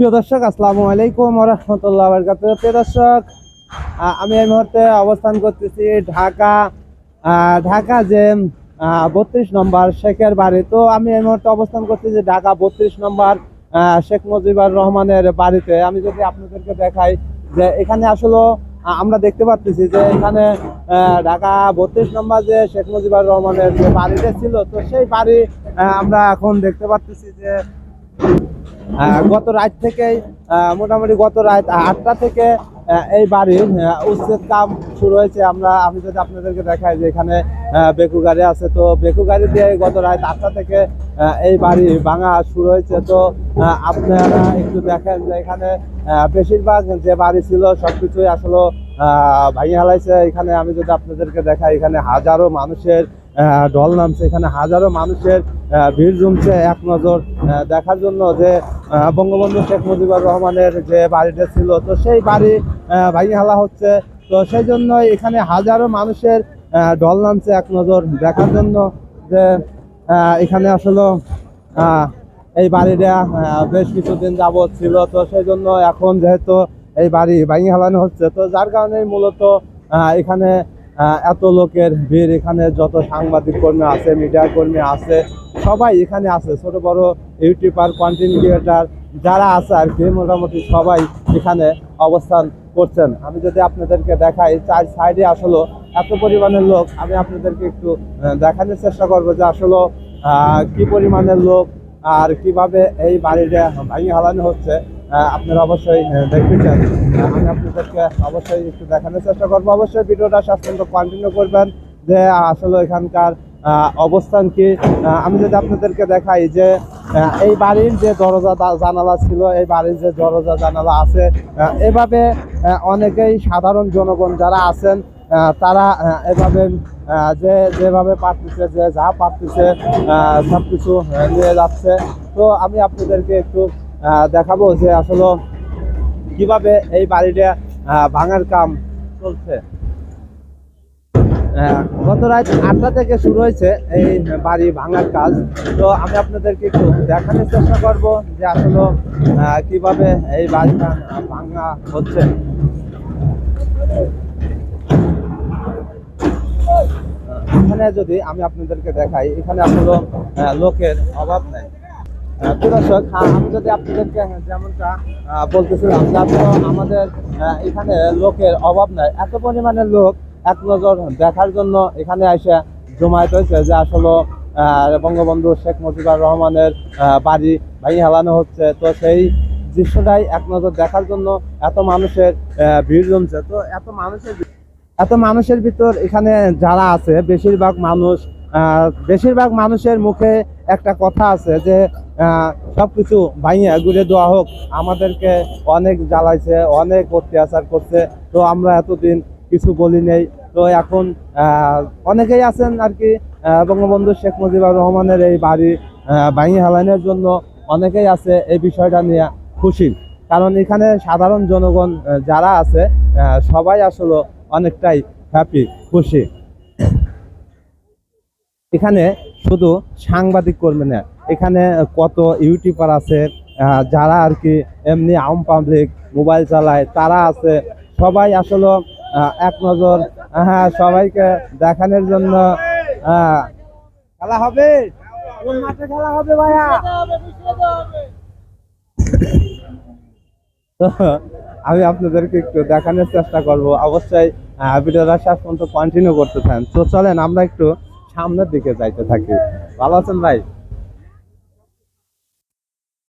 প্রিয় দর্শক, আসসালামু আলাইকুম রহমতুল্লাহ বরকাত প্রিয় দর্শক আমি এই মুহূর্তে অবস্থান করতেছি ঢাকা ঢাকা যে বত্রিশ নম্বর শেখের বাড়ি। তো আমি এই মুহূর্তে অবস্থান করতেছি ঢাকা বত্রিশ নম্বর শেখ মুজিবুর রহমানের বাড়িতে। আমি যদি আপনাদেরকে দেখাই যে এখানে আসলে আমরা দেখতে পাচ্ছি যে এখানে ঢাকা বত্রিশ নম্বর যে শেখ মুজিবুর রহমানের যে বাড়িটা ছিল, তো সেই বাড়ি আমরা এখন দেখতে পাচ্ছি যে গত রাত থেকে মোটামুটি গত রাত আটটা থেকে এই বাড়ির উচ্ছেদ কাম শুরু হয়েছে। আমরা, আমি যদি আপনাদেরকে দেখাই যে এখানে বেকু গাড়ি আছে, তো বেকু গাড়ি দিয়ে গত রাত আটটা থেকে এই বাড়ি ভাঙা শুরু হয়েছে। তো আপনারা একটু দেখেন যে এখানে বেশিরভাগ যে বাড়ি ছিল, সবকিছুই আসলে ভাঙি হালাইছে এখানে আমি যদি আপনাদেরকে দেখাই, এখানে হাজারো মানুষের ঢল নামছে। এখানে হাজারো মানুষের ভিড় জমছে এক নজর দেখার জন্য যে বঙ্গবন্ধু শেখ মুজিবুর রহমানের যে বাড়িটা ছিল। তো সেই বাড়ি আহ, ভাঙি হালা হচ্ছে। তো সেই জন্য এখানে হাজারো মানুষের ঢল নামছে এক নজর। দেখার জন্য যে এখানে আসলে এই বাড়িটা বেশ কিছুদিন যাবৎ ছিল। তো সেই জন্য এখন যেহেতু এই বাড়ি ভাঙি হালানো হচ্ছে তো যার কারণে মূলত এখানে এত লোকের ভিড়, এখানে যত সাংবাদিক কর্মী আছে মিডিয়া কর্মী আছে, সবাই এখানে আছে, ছোট, বড় ইউটিউবার কন্টেন্ট ক্রিয়েটার যারা আছে আর কি, মোটামুটি সবাই এখানে অবস্থান করছেন। আমি যদি আপনাদেরকে দেখাই, চার সাইডে আসলে এত পরিমাণের লোক, আমি আপনাদেরকে একটু দেখানোর চেষ্টা করব যে আসলে কি পরিমাণের লোক আর কীভাবে এই বাড়িটা ভাঙি হালানো হচ্ছে আপনারা অবশ্যই দেখতে চান। আমি আপনাদেরকে অবশ্যই একটু দেখানোর চেষ্টা করব। অবশ্যই ভিডিওটা শেষ পর্যন্ত কন্টিনিউ করবেন, যে আসলে এখানকার অবস্থান কি। আমি যদি আপনাদেরকে দেখাই যে এই বাড়ির যে দরজা জানালা ছিল, এই বাড়ির যে দরজা জানালা আছে এভাবে অনেকেই সাধারণ জনগণ যারা আছেন তারা এভাবে যে, যেভাবে পারতেছে, যে যা পারতেছে সব কিছু নিয়ে যাচ্ছে। তো আমি আপনাদেরকে একটু দেখাবো যে আসলে কীভাবে এই বাড়িটা ভাঙার কাম চলছে। গত রাত আটটা থেকে শুরু হয়েছে এই বাড়ি ভাঙার কাজ। তো আমি আপনাদেরকে একটু দেখানোর চেষ্টা করব যে আসলে কীভাবে এই বাড়িটা ভাঙা হচ্ছে। এখানে যদি আমি আপনাদেরকে দেখাই, এখানে আসলে লোকের অভাব নেই। দর্শক আমি যদি আপনাদেরকে যেমনটা বলতেছিলাম আমাদের এখানে লোকের অভাব নাই। এত পরিমাণে লোক এক নজর দেখার জন্য এখানে এসে জমায়েত হয়েছে যে আসলে বঙ্গবন্ধু শেখ মুজিবুর রহমানের বাড়ি ভাঙি হেলানো হচ্ছে। তো সেই দৃশ্যটাই এক নজর দেখার জন্য এত মানুষের ভিড় জমছে। তো এত মানুষের এত মানুষের ভিতর এখানে যারা আছে, বেশিরভাগ মানুষ বেশিরভাগ মানুষের মুখে একটা কথা আছে যে সব কিছু ভাইয়া ঘুরে দেওয়া হোক, আমাদেরকে অনেক জ্বালাইছে, অনেক অত্যাচার করছে। তো আমরা এতদিন কিছু বলি নেই। তো এখন অনেকেই আছেন আর কি বঙ্গবন্ধু শেখ মুজিবুর রহমানের এই বাড়ি ভাঙি হেলানোর জন্য অনেকেই আছে এই বিষয়টা নিয়ে খুশি। কারণ এখানে সাধারণ জনগণ যারা আছে সবাই আসলে অনেকটাই হ্যাপি খুশি। এখানে শুধু সাংবাদিক কর্মী না এখানে কত ইউটিউবার আছে যারা আর কি এমনি আম পাবলিক মোবাইল চালায় তারা আছে। সবাই আসলে এক নজর হ্যাঁ সবাইকে দেখানোর জন্য খেলা হবে? কোন মাঠে খেলা হবে ভাইয়া? তো আমি আপনাদেরকে একটু দেখানোর চেষ্টা করব। অবশ্যই ভিডিওটা শেষ পর্যন্ত কন্টিনিউ করতে চান তো চলেন, আমরা একটু সামনের দিকে যাইতে থাকি। ভালো আছেন ভাই?